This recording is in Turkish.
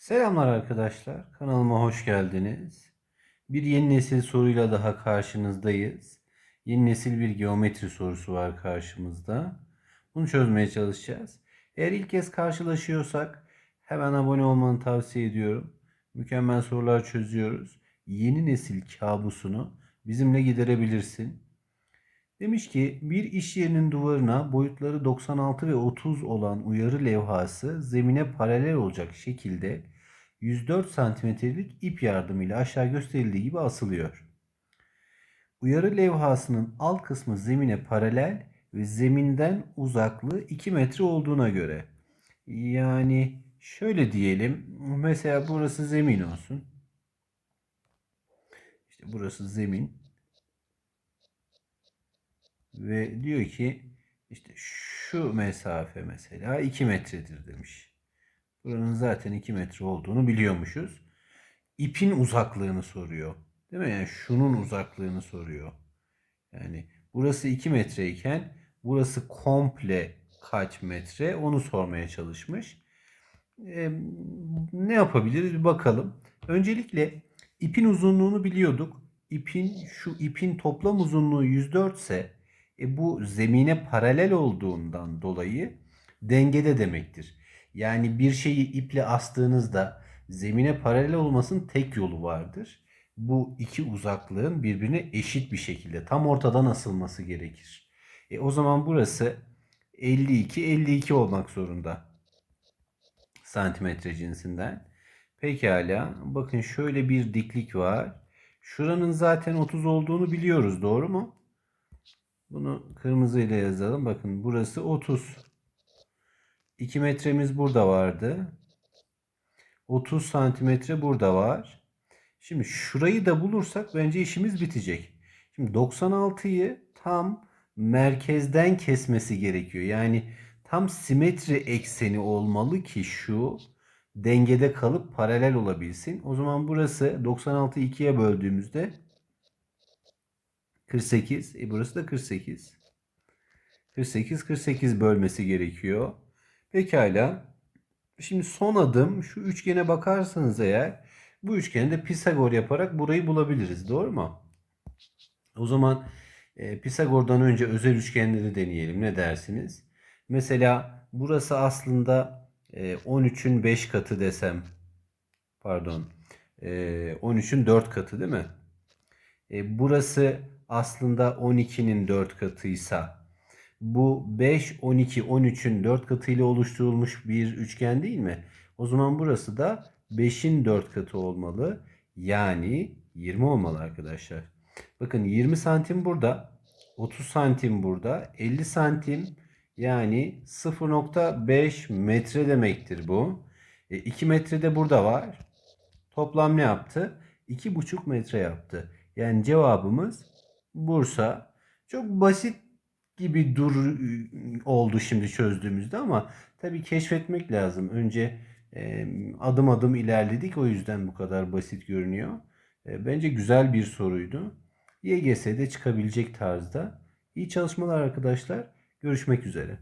Selamlar arkadaşlar. Kanalıma hoş geldiniz. Bir yeni nesil soruyla daha karşınızdayız. Yeni nesil bir geometri sorusu var karşımızda. Bunu çözmeye çalışacağız. Eğer ilk kez karşılaşıyorsak hemen abone olmanı tavsiye ediyorum. Mükemmel sorular çözüyoruz. Yeni nesil kabusunu bizimle giderebilirsin. Demiş ki bir iş yerinin duvarına boyutları 96 ve 30 olan uyarı levhası zemine paralel olacak şekilde 104 santimetrelik ip yardımıyla aşağı gösterildiği gibi asılıyor. Uyarı levhasının alt kısmı zemine paralel ve zeminden uzaklığı 2 metre olduğuna göre. Yani şöyle diyelim mesela burası zemin olsun. İşte burası zemin. Ve diyor ki işte şu mesafe mesela 2 metredir demiş. Buranın zaten 2 metre olduğunu biliyormuşuz. İpin uzaklığını soruyor. Değil mi? Yani şunun uzaklığını soruyor. Yani burası 2 metreyken burası komple kaç metre onu sormaya çalışmış. Ee, ne yapabiliriz bakalım. Öncelikle ipin uzunluğunu biliyorduk. İpin şu ipin toplam uzunluğu 104 ise e, bu zemine paralel olduğundan dolayı dengede demektir. Yani bir şeyi iple astığınızda zemine paralel olmasının tek yolu vardır. Bu iki uzaklığın birbirine eşit bir şekilde tam ortadan asılması gerekir. E, o zaman burası 52 52 olmak zorunda. Santimetre cinsinden. Pekala. Bakın şöyle bir diklik var. Şuranın zaten 30 olduğunu biliyoruz. Doğru mu? Bunu kırmızıyla yazalım. Bakın burası 30. 2 metremiz burada vardı. 30 santimetre burada var. Şimdi şurayı da bulursak bence işimiz bitecek. Şimdi 96'yı tam merkezden kesmesi gerekiyor. Yani tam simetri ekseni olmalı ki şu dengede kalıp paralel olabilsin. O zaman burası 96'yı 2'ye böldüğümüzde 48. E burası da 48. 48 48 bölmesi gerekiyor. Pekala. Şimdi son adım şu üçgene bakarsanız eğer bu üçgeni de Pisagor yaparak burayı bulabiliriz. Doğru mu? O zaman e, Pisagor'dan önce özel üçgenleri deneyelim. Ne dersiniz? Mesela burası aslında e, 13'ün 5 katı desem. Pardon. E, 13'ün 4 katı değil mi? E, burası aslında 12'nin 4 katıysa bu 5, 12, 13'ün 4 katıyla oluşturulmuş bir üçgen değil mi? O zaman burası da 5'in 4 katı olmalı. Yani 20 olmalı arkadaşlar. Bakın 20 santim burada. 30 santim burada. 50 santim yani 0.5 metre demektir bu. E, 2 metre de burada var. Toplam ne yaptı? 2,5 metre yaptı. Yani cevabımız Bursa. Çok basit gibi dur oldu şimdi çözdüğümüzde ama tabii keşfetmek lazım. Önce e, adım adım ilerledik o yüzden bu kadar basit görünüyor. E, bence güzel bir soruydu. YGS'de çıkabilecek tarzda. İyi çalışmalar arkadaşlar. Görüşmek üzere.